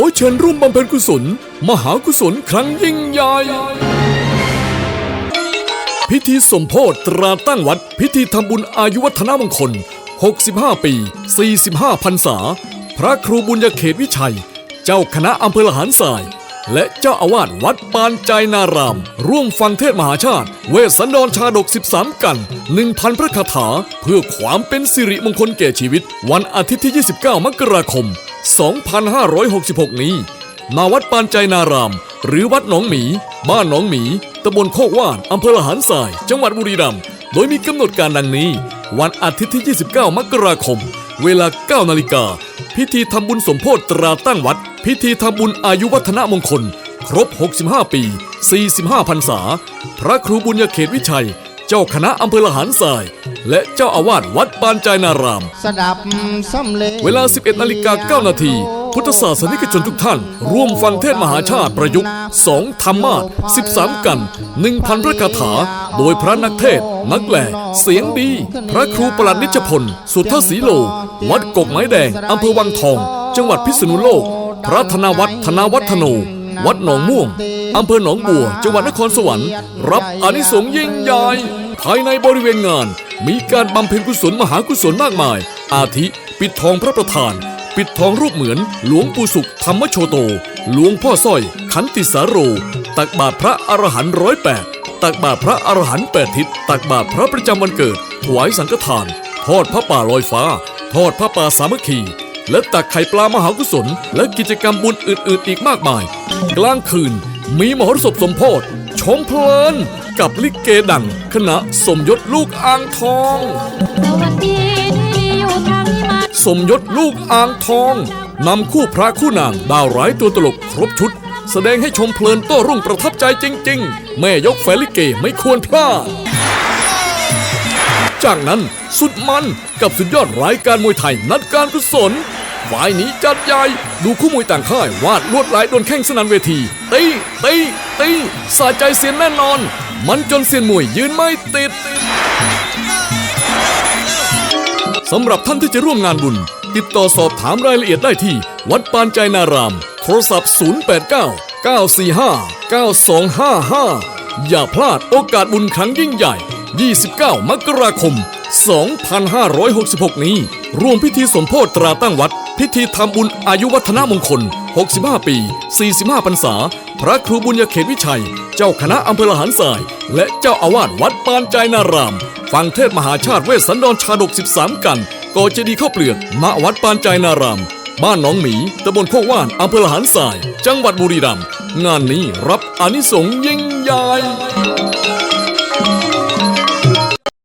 อเชิญร่วมบำเพ็ญกุศล มหากุศลครั้งยิ่งใหญ่ พิธีสมโพธตราตั้งวัด พิธีทำบุญอายุวัฒนมงคล 65 ปี 45พรรษา พระครูบุญญาเขตวิชัย เจ้าคณะอำเภอละหารสาย และเจ้าอาวาสวัดปานใจนาราม ร่วมฟังเทศมหาชาติ เวสสันดรชาดก 13 กัน 1,000 พระคาถา เพื่อความเป็นสิริมงคลแก่ชีวิต วันอาทิตย์ที่ 29 มกราคม 2566 นี้มาวัดปานใจนาราม หรือวัดหนองหมี บ้านหนองหมีตำบลโคกว่านอำเภอละหารสาย จังหวัดบุรีรัมย์โดยมีกำหนดการดังนี้ วันอาทิตย์ที่ 29 มกราคม เวลา 9 นาฬิกา พิธีทำบุญสมโพธตราตั้งวัด พิธีทำบุญอายุวัฒนมงคล ครบ 65 ปี 45พรรษา พระครูบุญญาเขตวิชัย เจ้าคณะอำเภอละหารสาย และเจ้าอาวาสวัดปานใจนาราม สดับสำเลเวลา 11นาฬิกา9นาที พุทธศาสนิกชนทุกท่าน ร่วมฟังเทศมหาชาติประยุกต์ 2 ธรรมาส13 กัน 1,000พระคาถา โดยพระนักเทศ นักแหล่เสียงดี พระครูประหลัดนิจพล สุทธศรีโล วัดกกไม้แดงอำเภอวังทอง จังหวัดพิษณุโลก พระธนวัฒน์ธนาวัฒโน วัดหนองม่วงอำเภอหนองบัว จังหวัดนครสวรรค์ รับอานิสงส์ยิ่งใหญ่ภายในบริเวณงาน มีการบำเพ็ญกุศลมหากุศลมากมาย อาทิ ปิดทองพระประธาน ปิดทองรูปเหมือน หลวงปู่สุขธรรมโชโต หลวงพ่อสร้อย ขันติสาโร ตักบาตรพระอรหันต์ร้อยแปดตักบาตรพระอรหันต์แปดทิศตักบาตรพระประจำวันเกิด ถวายสังฆทาน ทอดพระป่าลอยฟ้า ทอดพระป่าสามัคคี และตักไข่ปลามหากุศล และกิจกรรมบุญอื่นๆ อีกมากมาย กลางคืนมีมหรสพสมโพธิชมเพลินกับลิเกดังคณะสมยศลูกอ่างทองสวัสดี สมยศลูกอ่างทองนำคู่พระคู่นางดาวร้ายตัวตลกครบชุด แสดงให้ชมเพลินโต้รุ่งประทับใจจริง ๆ แม่ยกแฟลิเกไม่ควรพลาด จากนั้นสุดมันกับสุดยอดรายการมวยไทยนัดการกุศลฝ่ายนี้จัดใหญ่ดูคู่มวยต่างค่ายวาดลวดลายโดนแข้งสนันเวทีตีตีตีสะใจเสียนแน่นอน มันจนเสียนมวยยืนไม่ติด สำหรับท่านที่จะร่วมงานบุญ ติดต่อสอบถามรายละเอียดได้ที่ วัดปานใจนาราม โทรศัพท์ 089 945 9255 อย่าพลาดโอกาสบุญครั้งยิ่งใหญ่ 29 มกราคม 2566 นี้ ร่วมพิธีสมโพธตราตั้งวัด พิธีทำบุญอายุวัฒนมงคล 65 ปี 45พรรษา พระครูบุญญาเขตวิชัย เจ้าคณะอำเภอละหารสาย และเจ้าอาวาสวัดปานใจนาราม ฟังเทศมหาชาติเวสสันดรชาดก 13 กันก่อเจดีย์ข้าวเปลือกณวัดปานใจนาราม บ้านหนองหมีตำบลโคกว่านอำเภอละหารสาย จังหวัดบุรีรัมย์งานนี้รับอานิสงส์ยิ่งใหญ่